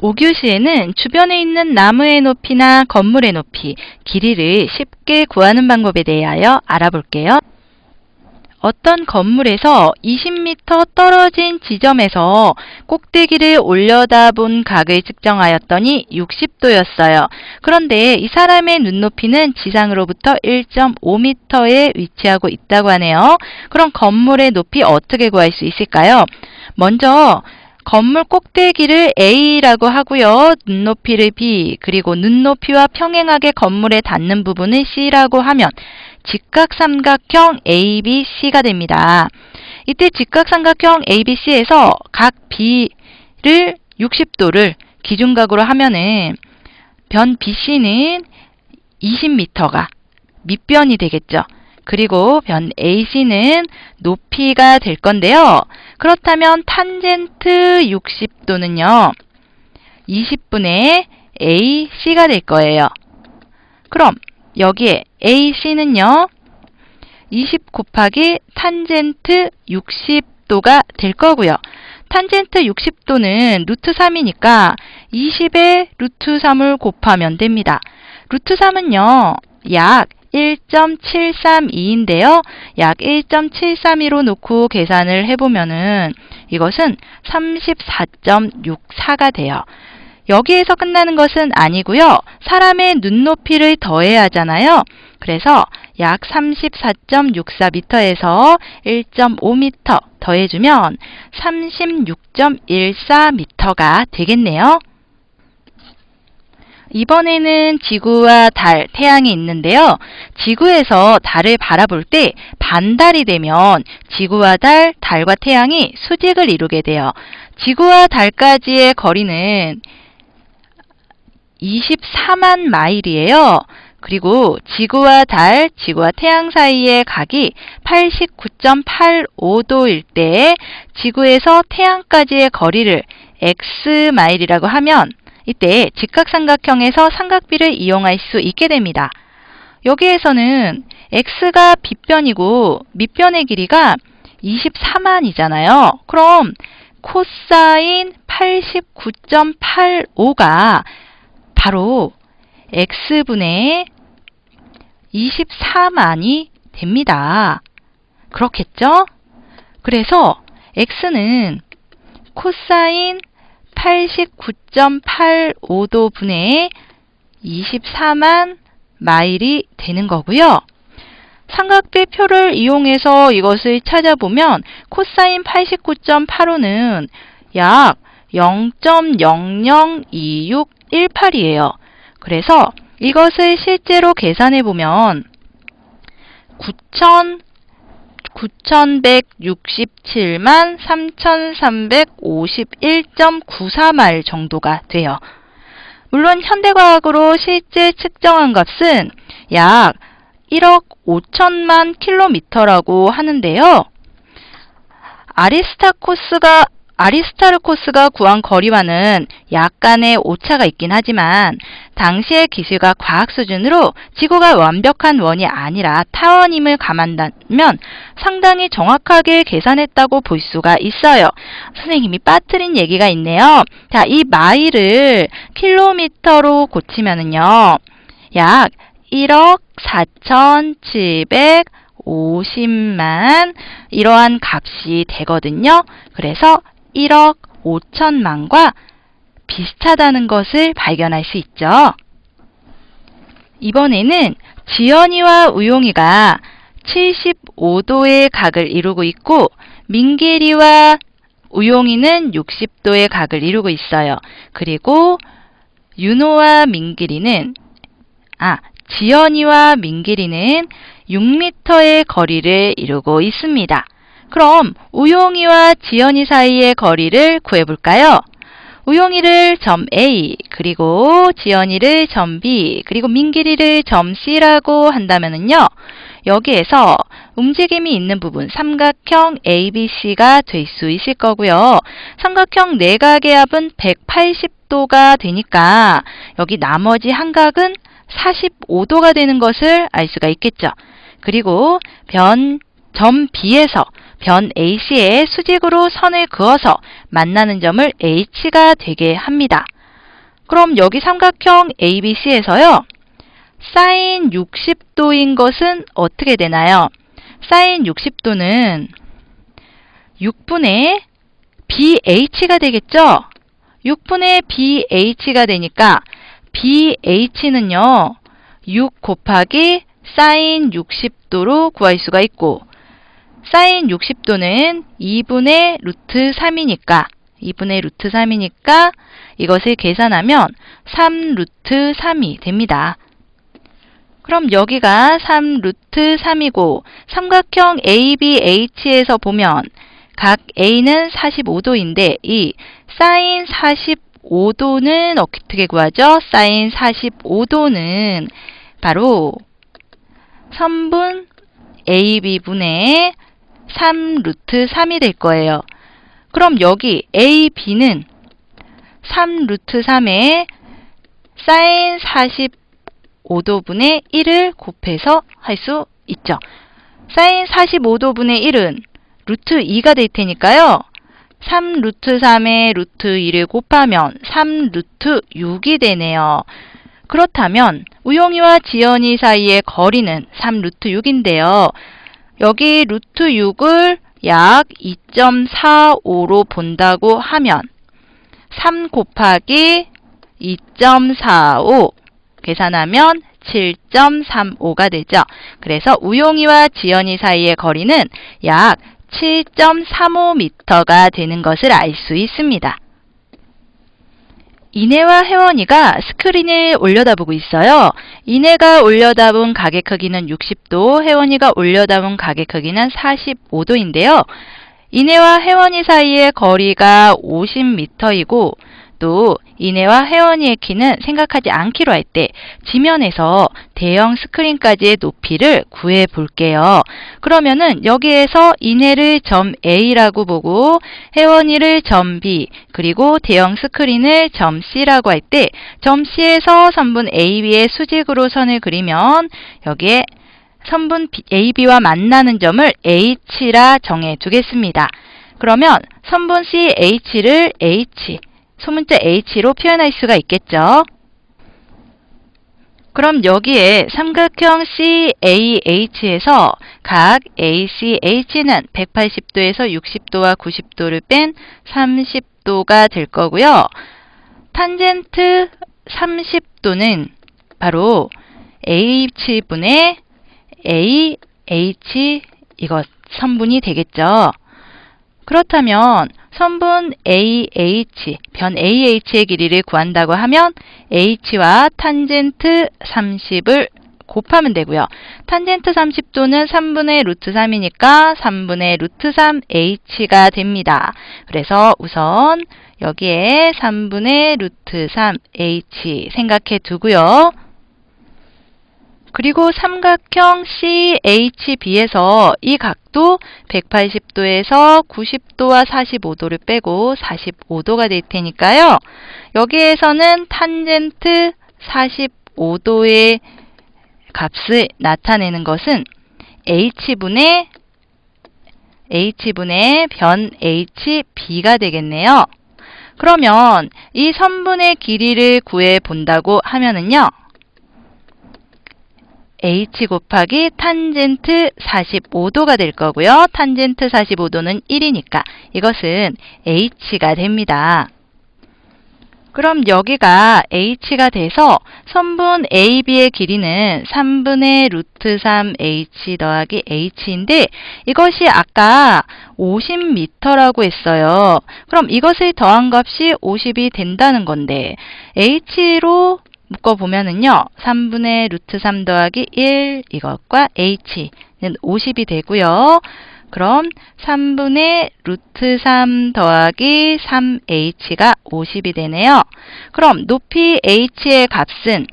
5교시에는 주변에 있는 나무의 높이나 건물의 높이, 길이를 쉽게 구하는 방법에 대하여 알아볼게요. 어떤 건물에서 20m 떨어진 지점에서 꼭대기를 올려다본 각을 측정하였더니 60도였어요. 그런데 이 사람의 눈높이는 지상으로부터 1.5m에 위치하고 있다고 하네요. 그럼 건물의 높이 어떻게 구할 수 있을까요? 먼저 건물 꼭대기를 A라고 하고요. 눈높이를 B, 그리고 눈높이와 평행하게 건물에 닿는 부분을 C라고 하면 직각삼각형 ABC가 됩니다. 이때 직각삼각형 ABC에서 각 B를 60도를 기준각으로 하면은 변 BC는 20m가 밑변이 되겠죠. 그리고 변 AC는 높이가 될 건데요. 그렇다면 탄젠트 60도는요. 20분의 AC가 될 거예요. 그럼 여기에 AC는요. 20 곱하기 탄젠트 60도가 될 거고요. 탄젠트 60도는 루트 3이니까 20에 루트 3을 곱하면 됩니다. 루트 3은요. 약 1.732인데요. 약 1.732로 놓고 계산을 해보면은 이것은 34.64가 돼요. 여기에서 끝나는 것은 아니고요. 사람의 눈높이를 더해야 하잖아요. 그래서 약 34.64m에서 1.5m 더해주면 36.14m가 되겠네요. 이번에는 지구와 달, 태양이 있는데요. 지구에서 달을 바라볼 때 반달이 되면 지구와 달, 달과 태양이 수직을 이루게 돼요. 지구와 달까지의 거리는 24만 마일이에요. 그리고 지구와 달, 지구와 태양 사이의 각이 89.85도일 때 지구에서 태양까지의 거리를 x 마일이라고 하면 이때 직각삼각형에서 삼각비를 이용할 수 있게 됩니다. 여기에서는 x가 빗변이고 밑변의 길이가 24만이잖아요. 그럼 코사인 89.85가 바로 x분의 24만이 됩니다. 그렇겠죠? 그래서 x는 코사인 89.85도 분의 24만 마일이 되는 거고요. 삼각대 표를 이용해서 이것을 찾아보면 코사인 89.85는 약 0.002618이에요. 그래서 이것을 실제로 계산해 보면 9,000 9,167만 3,351.94마일 정도가 돼요. 물론 현대과학으로 실제 측정한 값은 약 1억 5천만 킬로미터라고 하는데요. 아리스타코스가 아리스타르코스가 구한 거리와는 약간의 오차가 있긴 하지만 당시의 기술과 과학 수준으로 지구가 완벽한 원이 아니라 타원임을 감안하면 상당히 정확하게 계산했다고 볼 수가 있어요. 선생님이 빠뜨린 얘기가 있네요. 자, 이 마일을 킬로미터로 고치면은요. 약 1억 4,750만 이러한 값이 되거든요. 그래서 1억 5천만과 비슷하다는 것을 발견할 수 있죠. 이번에는 지연이와 우용이가 75도의 각을 이루고 있고 민길이와 우용이는 60도의 각을 이루고 있어요. 그리고 윤호와 민길이는 아, 지연이와 민길이는 6m의 거리를 이루고 있습니다. 그럼 우용이와 지연이 사이의 거리를 구해볼까요? 우용이를 점 A, 그리고 지연이를 점 B, 그리고 민길이를 점 C라고 한다면요. 여기에서 움직임이 있는 부분 삼각형 ABC가 될 수 있을 거고요. 삼각형 내각의 합은 180도가 되니까 여기 나머지 한 각은 45도가 되는 것을 알 수가 있겠죠. 그리고 변 점 B에서 변 AC에 수직으로 선을 그어서 만나는 점을 H가 되게 합니다. 그럼 여기 삼각형 ABC에서요. 사인 60도인 것은 어떻게 되나요? 사인 60도는 6분의 BH가 되겠죠? 6분의 BH가 되니까 BH는요. 6 곱하기 사인 60도로 구할 수가 있고 사인 60도는 2분의 루트 3이니까 2분의 루트 3이니까 이것을 계산하면 3 루트 3이 됩니다. 그럼 여기가 3 루트 3이고 삼각형 ABH에서 보면 각 A는 45도인데 이 사인 45도는 어떻게 구하죠? 사인 45도는 바로 선분 AB분의 3 루트 3이 될 거예요. 그럼 여기 AB는 3 루트 3에 사인 45도분의 1을 곱해서 할 수 있죠. 사인 45도분의 1은 루트 2가 될 테니까요. 3 루트 3에 루트 2를 곱하면 3 루트 6이 되네요. 그렇다면 우용이와 지연이 사이의 거리는 3 루트 6인데요. 여기 루트 6을 약 2.45로 본다고 하면 3 곱하기 2.45 계산하면 7.35가 되죠. 그래서 우용이와 지연이 사이의 거리는 약 7.35m가 되는 것을 알 수 있습니다. 이내와 혜원이가 스크린을 올려다보고 있어요. 이내가 올려다본 가게 크기는 60도, 혜원이가 올려다본 가게 크기는 45도인데요. 이내와 혜원이 사이의 거리가 50m이고 또 이내와 혜원이의 키는 생각하지 않기로 할 때 지면에서 대형 스크린까지의 높이를 구해 볼게요. 그러면은 여기에서 이내를 점 A라고 보고 혜원이를 점 B 그리고 대형 스크린을 점 C라고 할 때 점 C에서 선분 AB의 수직으로 선을 그리면 여기에 선분 AB와 만나는 점을 H라 정해 두겠습니다. 그러면 선분 CH를 H 소문자 H로 표현할 수가 있겠죠. 그럼 여기에 삼각형 CAH에서 각 ACH는 180도에서 60도와 90도를 뺀 30도가 될 거고요. 탄젠트 30도는 바로 H분의 AH 이것 선분이 되겠죠. 그렇다면 선분 AH, 변 AH의 길이를 구한다고 하면 H와 탄젠트 30을 곱하면 되고요. 탄젠트 30도는 3분의 루트 3이니까 3분의 루트 3H가 됩니다. 그래서 우선 여기에 3분의 루트 3H 생각해 두고요. 그리고 삼각형 CHB에서 이 각도 180도에서 90도와 45도를 빼고 45도가 될 테니까요. 여기에서는 탄젠트 45도의 값을 나타내는 것은 H분의 H분의 변 HB가 되겠네요. 그러면 이 선분의 길이를 구해 본다고 하면은요. H 곱하기 탄젠트 45도가 될 거고요. 탄젠트 45도는 1이니까 이것은 h가 됩니다. 그럼 여기가 h가 돼서 선분 AB의 길이는 3분의 루트 3h 더하기 h인데 이것이 아까 50m라고 했어요. 그럼 이것을 더한 값이 50이 된다는 건데 h로 묶어보면은요. 3분의 루트 3 더하기 1 이것과 h는 50이 되고요. 그럼 3분의 루트 3 더하기 3h가 50이 되네요. 그럼 높이 h의 값은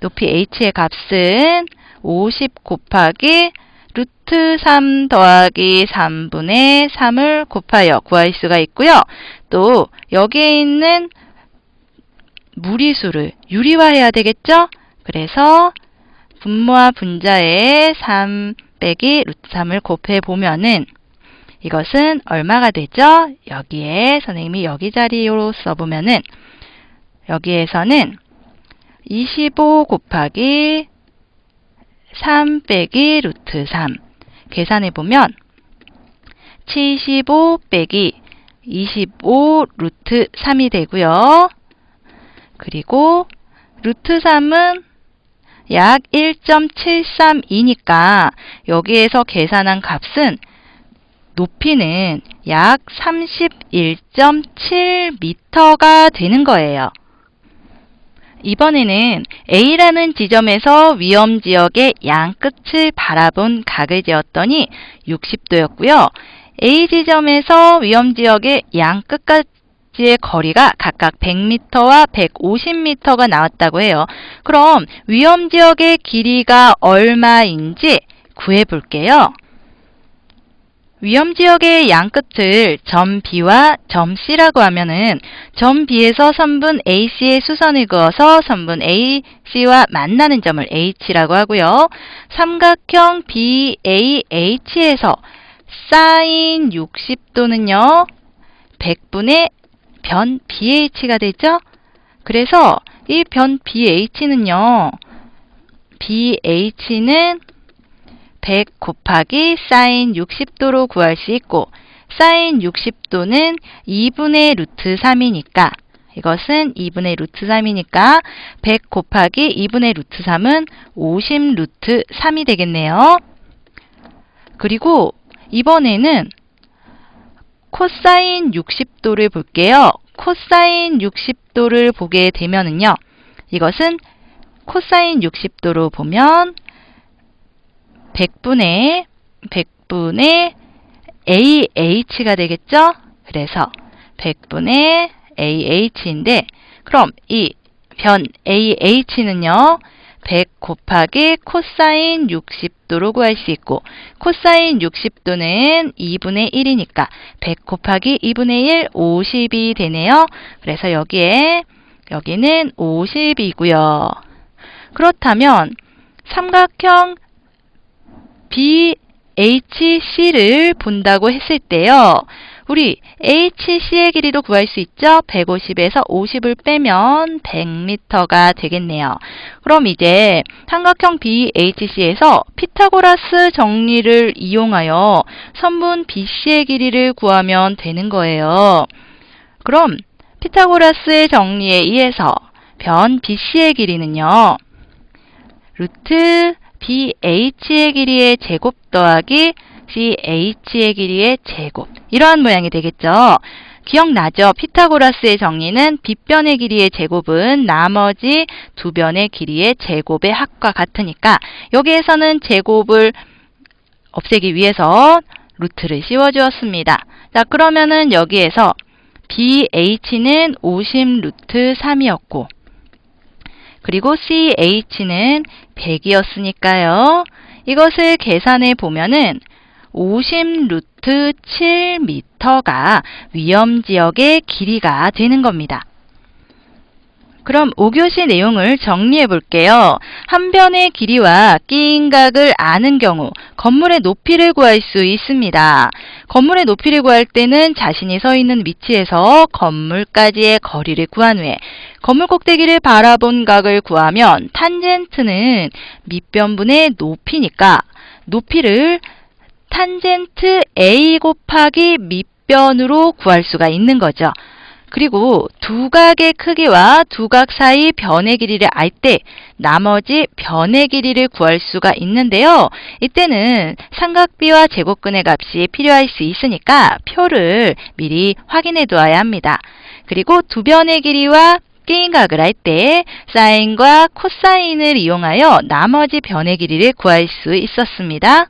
높이 h의 값은 50 곱하기 루트 3 더하기 3분의 3을 곱하여 구할 수가 있고요. 또 여기에 있는 무리수를 유리화해야 되겠죠? 그래서 분모와 분자에 3 빼기 루트 3을 곱해 보면은 이것은 얼마가 되죠? 여기에 선생님이 여기 자리로 써보면은 여기에서는 25 곱하기 3 빼기 루트 3 계산해 보면 75 빼기 25 루트 3이 되고요. 그리고 루트 3은 약 1.732니까 여기에서 계산한 값은 높이는 약 31.7m가 되는 거예요. 이번에는 A라는 지점에서 위험 지역의 양 끝을 바라본 각을 재었더니 60도였고요. A 지점에서 위험 지역의 양 끝까지 의 거리가 각각 100m와 150m가 나왔다고 해요. 그럼 위험 지역의 길이가 얼마인지 구해 볼게요. 위험 지역의 양 끝을 점 B와 점 C라고 하면은 점 B에서 선분 AC의 수선을 그어서 선분 AC와 만나는 점을 H라고 하고요. 삼각형 BAH에서 사인 60도는요. 100분의 변 BH가 되죠? 그래서 이 변 BH는요. BH는 100 곱하기 사인 60도로 구할 수 있고 사인 60도는 2분의 루트 3이니까 이것은 2분의 루트 3이니까 100 곱하기 2분의 루트 3은 50 루트 3이 되겠네요. 그리고 이번에는 코사인 60도를 볼게요. 코사인 60도를 보게 되면은요. 이것은 코사인 60도로 보면 100분의 100분의 AH가 되겠죠? 그래서 100분의 AH인데 그럼 이 변 AH는요. 100 곱하기 코사인 60도로 구할 수 있고 코사인 60도는 2분의 1이니까 100 곱하기 2분의 1 50이 되네요. 그래서 여기에 여기는 50이고요. 그렇다면 삼각형 BHC를 본다고 했을 때요. 우리 HC의 길이도 구할 수 있죠? 150에서 50을 빼면 100m가 되겠네요. 그럼 이제 삼각형 BHC에서 피타고라스 정리를 이용하여 선분 BC의 길이를 구하면 되는 거예요. 그럼 피타고라스의 정리에 의해서 변 BC의 길이는요. 루트 BH의 길이의 제곱 더하기 CH의 길이의 제곱 이러한 모양이 되겠죠. 기억나죠? 피타고라스의 정리는 빗변의 길이의 제곱은 나머지 두 변의 길이의 제곱의 합과 같으니까 여기에서는 제곱을 없애기 위해서 루트를 씌워주었습니다. 자 그러면은 여기에서 BH는 50 루트 3이었고 그리고 CH는 100이었으니까요. 이것을 계산해 보면은 50 루트 7m가 위험 지역의 길이가 되는 겁니다. 그럼 5교시 내용을 정리해 볼게요. 한 변의 길이와 끼인 각을 아는 경우 건물의 높이를 구할 수 있습니다. 건물의 높이를 구할 때는 자신이 서 있는 위치에서 건물까지의 거리를 구한 후에 건물 꼭대기를 바라본 각을 구하면 탄젠트는 밑변분의 높이니까 높이를 탄젠트 A 곱하기 밑변으로 구할 수가 있는 거죠. 그리고 두 각의 크기와 두각 사이 변의 길이를 알 때 나머지 변의 길이를 구할 수가 있는데요. 이때는 삼각비와 제곱근의 값이 필요할 수 있으니까 표를 미리 확인해 두어야 합니다. 그리고 두 변의 길이와 끼인각을 할 때 사인과 코사인을 이용하여 나머지 변의 길이를 구할 수 있었습니다.